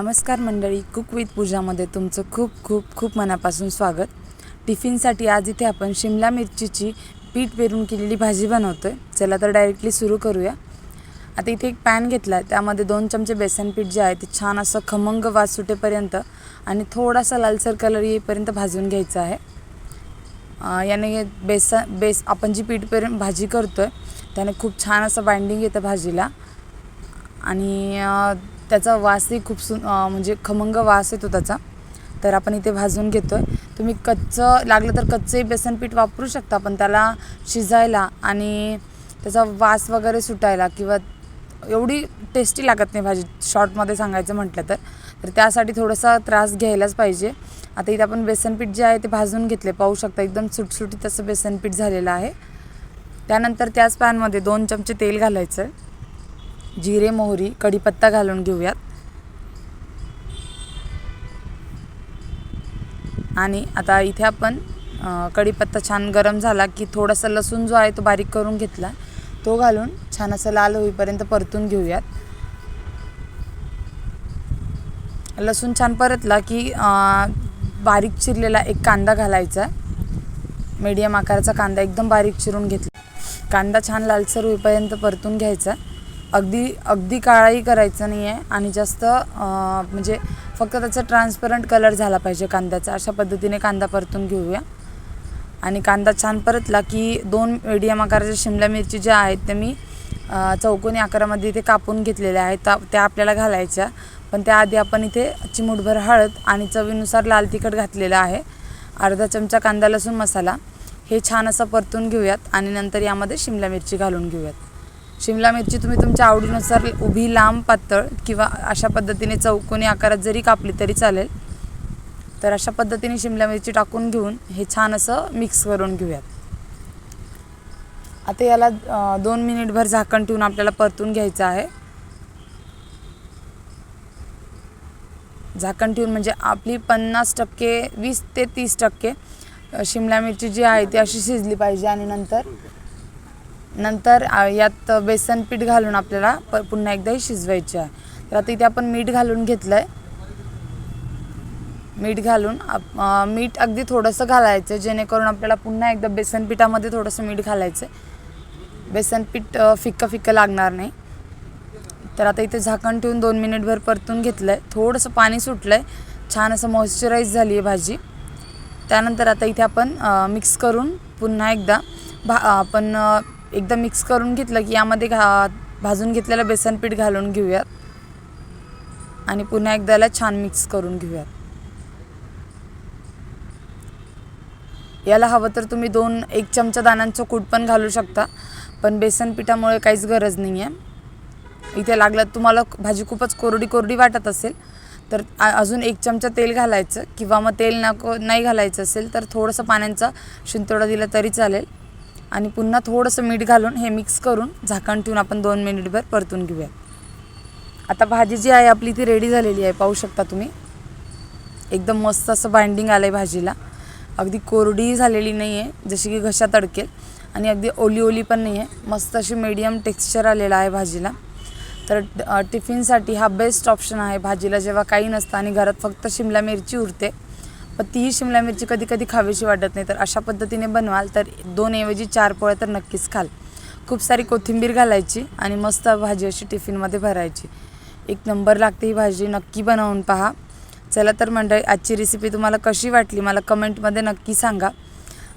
नमस्कार मंडळी cook with पूजामध्ये तुमचं खूप खूप खूप मनापासून स्वागत. टिफिनसाठी आज इथे आपण शिमला मिरचीची पीठ पेरून केलेली भाजी बनवतो आहे चला तर डायरेक्टली सुरू करूया. आता इथे एक पॅन घेतला आहे त्यामध्ये दोन चमचे बेसन पीठ जे आहे ते छान असं खमंग वास सुटेपर्यंत आणि थोडासा लालसर कलर येईपर्यंत भाजून घ्यायचा आहे. याने बेसन बेस आपण जी पीठ पेरून भाजी करतो आहे त्याने खूप छान असं बाइंडिंग येतं भाजीला. आणि त्याचा वासही खूप सु म्हणजे खमंग वास येतो त्याचा. तर आपण इथे भाजून घेतो आहे तुम्ही कच्चं लागलं तर कच्चंही बेसन पीठ वापरू शकता पण त्याला शिजायला आणि त्याचा वास वगैरे सुटायला किंवा एवढी टेस्टी लागत नाही भाजी शॉर्टमध्ये सांगायचं म्हटलं तर. तर त्यासाठी थोडासा त्रास घ्यायलाच पाहिजे. आता इथे आपण बेसन पीठ जे आहे ते भाजून घेतले. पाहू शकता एकदम सुटसुटीत असं बेसन पीठ झालेलं आहे. त्यानंतर त्याच पॅनमध्ये दोन चमचे तेल घालायचं आहे जिरे मोहरी कढीपत्ता घालून घेऊयात. आणि आता इथे आपण कढीपत्ता छान गरम झाला की थोडासा लसूण जो आहे तो बारीक करून घेतला तो घालून छान असं लाल होईपर्यंत परतून घेऊयात. लसूण छान परतला की बारीक चिरलेला एक कांदा घालायचा. मीडियम आकाराचा कांदा एकदम बारीक चिरून घेतला. कांदा छान लालसर होईपर्यंत परतून घ्यायचा. अगदी अगदी काळाही करायचं नाही आहे आणि जास्त म्हणजे फक्त त्याचा ट्रान्सपरंट कलर झाला पाहिजे कांद्याचा. अशा पद्धतीने कांदा परतून घेऊया. आणि कांदा छान परतला की दोन मीडियम आकाराच्या शिमला मिरची ज्या आहेत त्या मी चौकोनी आकारामध्ये इथे कापून घेतलेल्या आहेत. त्या त्या आपल्याला घालायच्या. पण त्याआधी आपण इथे चिमूटभर हळद आणि चवीनुसार लाल तिखट घातलेलं आहे. अर्धा चमचा कांदा लसूण मसाला. हे छान असं परतून घेऊयात आणि नंतर यामध्ये शिमला मिरची घालून घेऊयात. शिमला मिरची तुम्ही तुमच्या आवडीनुसार उभी लांब पातळ किंवा अशा पद्धतीने चौकोनी आकारात जरी कापली तरी चालेल. तर अशा पद्धतीने शिमला मिरची टाकून घेऊन हे छान असं मिक्स करून घेऊयात. आता याला दोन मिनिटभर झाकण ठेवून आपल्याला परतून घ्यायचं आहे. झाकण ठेवून म्हणजे आपली पन्नास टक्के वीस ते तीस टक्के शिमला मिरची जी आहे ती अशी शिजली पाहिजे आणि नंतर नंतर यात बेसन पीठ घालून आपल्याला प पुन्हा एकदाही शिजवायची आहे. तर आता इथे आपण मीठ घालून घेतलं आहे मीठ घालून आप- मीठ अगदी थोडंसं घालायचं जेणेकरून आपल्याला पुन्हा एकदा बेसन पिठामध्ये थोडंसं मीठ घालायचं बेसन पीठ फिक्कं फिक्कं लागणार नाही. तर आता इथे झाकण ठेवून दोन मिनिटभर परतून घेतलं आहे थोडंसं पाणी सुटलं आहे छान असं मॉइश्चराईज झाली आहे भाजी. त्यानंतर आता इथे आपण मिक्स करून पुन्हा एकदा भा आपण एकदा मिक्स करून घेतलं की यामध्ये घा भाजून घेतलेलं बेसन पीठ घालून घेऊयात. आणि पुन्हा एकदा याला छान मिक्स करून घेऊयात. याला हवं तर तुम्ही दोन एक चमचा दाण्यांचं कूट पण घालू शकता पण बेसन पिठामुळे काहीच गरज नाही आहे इथे लागलं तुम्हाला भाजी खूपच कोरडी कोरडी वाटत असेल तर अजून एक चमचा तेल घालायचं किंवा मग तेल नको नाही घालायचं असेल तर थोडंसं पाण्याचा शिंतोडा दिला तरी चालेल. आणि पुन्हा थोडंसं मीठ घालून हे मिक्स करून झाकण ठेवून आपण दोन मिनिटभर परतून घेऊया. आता भाजी जी आहे आपली ती रेडी झालेली आहे. पाहू शकता तुम्ही. एकदम मस्त असं बाइंडिंग आलं आहे भाजीला. अगदी कोरडीही झालेली नाही आहे जशी की घशा तडकेल आणि अगदी ओली ओली पण नाही आहे मस्त अशी मीडियम टेक्स्चर आलेलं आहे भाजीला. तर टिफिनसाठी हा बेस्ट ऑप्शन आहे. भाजीला जेव्हा काही नसतं आणि घरात फक्त शिमला मिरची उरते पण तीही शिमला मिरची कधी कधी खावीशी वाटत नाही. तर अशा पद्धतीने बनवाल तर दोन ऐवजी चार पोळ्या तर नक्कीच खाल. खूप सारी कोथिंबीर घालायची आणि मस्त भाजी अशी टिफिनमध्ये भरायची. एक नंबर लागते ही भाजी नक्की बनवून पहा. चला तर मंडळी आजची रेसिपी तुम्हाला कशी वाटली मला कमेंटमध्ये नक्की सांगा.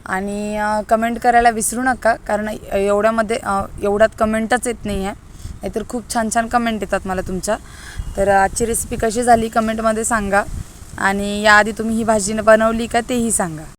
आणि कमेंट करायला विसरू नका कारण एवढ्यामध्ये एवढ्यात कमेंटच येत नाही आहे नाहीतर खूप छान छान कमेंट येतात मला तुमच्या. तर आजची रेसिपी कशी झाली कमेंटमध्ये सांगा. आणि याआधी तुम्ही ही भाजी बनवली का तेही सांगा.